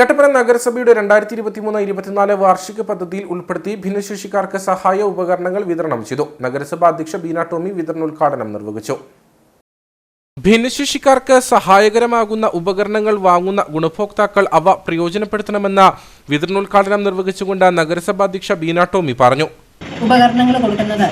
കട്ടപ്പന നഗരസഭയുടെ രണ്ടായിരത്തി ഇരുപത്തിമൂന്ന് ഇരുപത്തിനാല് വാർഷിക പദ്ധതിയിൽ ഉൾപ്പെടുത്തി ഭിന്നശേഷിക്കാർക്ക് സഹായ ഉപകരണങ്ങൾ വിതരണം ചെയ്തു. നഗരസഭ അധ്യക്ഷ ബീന ടോമി വിതരണോദ്ഘാടനം നിർവഹിച്ചു. ഭിന്നശേഷിക്കാർക്ക് സഹായകരമാകുന്ന ഉപകരണങ്ങൾ വാങ്ങുന്ന ഗുണഭോക്താക്കൾ അവ പ്രയോജനപ്പെടുത്തണമെന്ന വിതരണോദ്ഘാടനം നിർവഹിച്ചുകൊണ്ട് നഗരസഭാ അധ്യക്ഷ ബീന ടോമി പറഞ്ഞു. ഉപകരണങ്ങൾ കൊടുക്കുന്നത്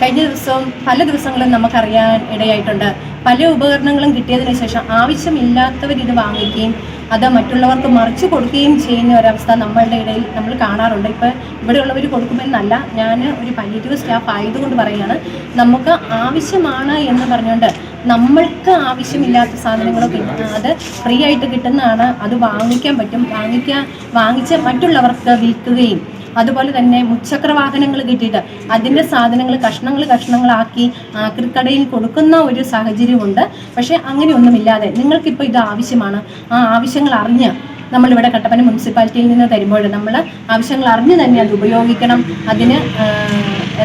കഴിഞ്ഞ ദിവസവും പല ദിവസങ്ങളും നമുക്കറിയാൻ ഇടയായിട്ടുണ്ട്. പല ഉപകരണങ്ങളും കിട്ടിയതിനു ശേഷം ആവശ്യമില്ലാത്തവർ ഇത് വാങ്ങിക്കുകയും അത് മറ്റുള്ളവർക്ക് മറിച്ചു കൊടുക്കുകയും ചെയ്യുന്ന ഒരവസ്ഥ നമ്മളുടെ ഇടയിൽ നമ്മൾ കാണാറുണ്ട്. ഇപ്പം ഇവിടെയുള്ളവർ കൊടുക്കുമെന്നല്ല ഞാൻ ഒരു പല്ലിറ്റീവ് സ്റ്റാഫ് ആയതുകൊണ്ട് പറയുകയാണ്. നമുക്ക് ആവശ്യമാണ് എന്ന് പറഞ്ഞുകൊണ്ട് നമ്മൾക്ക് ആവശ്യമില്ലാത്ത സാധനങ്ങളൊക്കെ അത് ഫ്രീ ആയിട്ട് കിട്ടുന്നതാണ്. അത് വാങ്ങിക്കാൻ പറ്റും. വാങ്ങിക്കാൻ വാങ്ങിച്ച് മറ്റുള്ളവർക്ക് വിൽക്കുകയും അതുപോലെ തന്നെ മുച്ചക്ര വാഹനങ്ങൾ കിട്ടിയിട്ട് അതിന്റെ സാധനങ്ങൾ കഷ്ണങ്ങൾ കഷ്ണങ്ങളാക്കി ആക്രിക്കടയിൽ കൊടുക്കുന്ന ഒരു സാഹചര്യമുണ്ട്. പക്ഷേ അങ്ങനെയൊന്നുമില്ലാതെ നിങ്ങൾക്കിപ്പോൾ ഇത് ആവശ്യമാണ്. ആ ആവശ്യങ്ങൾ അറിഞ്ഞ് നമ്മളിവിടെ കട്ടപ്പന മുനിസിപ്പാലിറ്റിയിൽ നിന്ന് തരുമ്പോൾ നമ്മൾ ആവശ്യങ്ങൾ അറിഞ്ഞ് തന്നെ അത് ഉപയോഗിക്കണം. അതിന്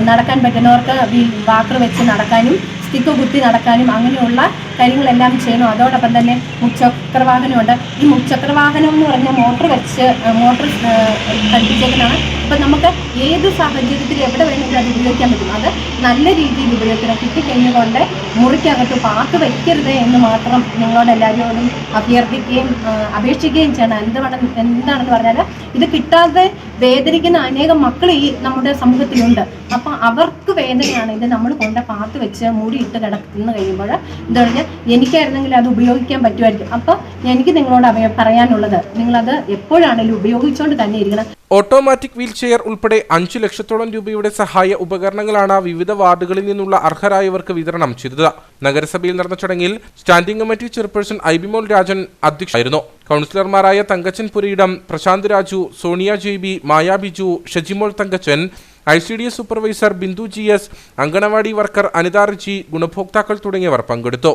നടക്കാൻ പറ്റുന്നവർക്ക് വാക്കർ വെച്ച് നടക്കാനും സ്റ്റിക്ക് കുത്തി നടക്കാനും അങ്ങനെയുള്ള കാര്യങ്ങളെല്ലാം ചെയ്യണം. അതോടൊപ്പം തന്നെ മുച്ചക്രവാഹനമുണ്ട്. ഈ മുച്ചക്രവാഹനം എന്ന് പറഞ്ഞാൽ മോട്ടർ വെച്ച് മോട്ടർ ഘടിപ്പിച്ചേക്കുന്നതാണ് അപ്പം നമുക്ക് ഏത് സാഹചര്യത്തിൽ എവിടെ വേണമെങ്കിലും അത് ഉപയോഗിക്കാൻ പറ്റും. അത് നല്ല രീതിയിൽ ഉപയോഗിക്കണം കിട്ടിക്കഴിഞ്ഞുകൊണ്ട് മുറിക്കകത്ത് പാത്ത് വയ്ക്കരുത് എന്ന് മാത്രം നിങ്ങളോട് എല്ലാവരോടും അഭ്യർത്ഥിക്കുകയും അപേക്ഷിക്കുകയും ചെയ്യണം. എന്താണ് എന്താണെന്ന് പറഞ്ഞാൽ ഇത് കിട്ടാതെ വേദനിക്കുന്ന അനേകം മക്കൾ ഈ നമ്മുടെ സമൂഹത്തിലുണ്ട്. അപ്പം അവർക്ക് വേദനയാണ് ഇത് നമ്മൾ കൊണ്ട പാത്ത് വെച്ച് മൂടിയിട്ട് കിടക്കുന്ന കഴിയുമ്പോൾ എന്താ പറഞ്ഞാൽ എനിക്കായിരുന്നെങ്കിൽ അത് ഉപയോഗിക്കാൻ പറ്റുമായിരിക്കും. അപ്പോൾ എനിക്ക് നിങ്ങളോട് പറയാനുള്ളത് പറയാനുള്ളത് അത് എപ്പോഴാണെങ്കിലും ഉപയോഗിച്ചുകൊണ്ട് തന്നെ ഇരിക്കണം. ഓട്ടോമാറ്റിക് വീൽ ചെയർ ഉൾപ്പെടെ അഞ്ചു ലക്ഷത്തോളം രൂപയുടെ സഹായ ഉപകരണങ്ങളാണ് വിവിധ വാർഡുകളിൽ നിന്നുള്ള അർഹരായവർക്ക് വിതരണം ചെയ്തത്. നഗരസഭയിൽ നടന്ന ചടങ്ങിൽ standing committee chairperson Aibimol Rajan അധ്യക്ഷയായിരുന്നു കൗൺസിലർമാരായ Thankachan Purayidam Prashanth Raju Sonia Jaiby Maya Biju Shajimol Thankachan I C D S supervisor Bindu G S anganwadi worker അനിതാർജി ഗുണഭോക്താക്കൾ തുടങ്ങിയവർ പങ്കെടുത്തു.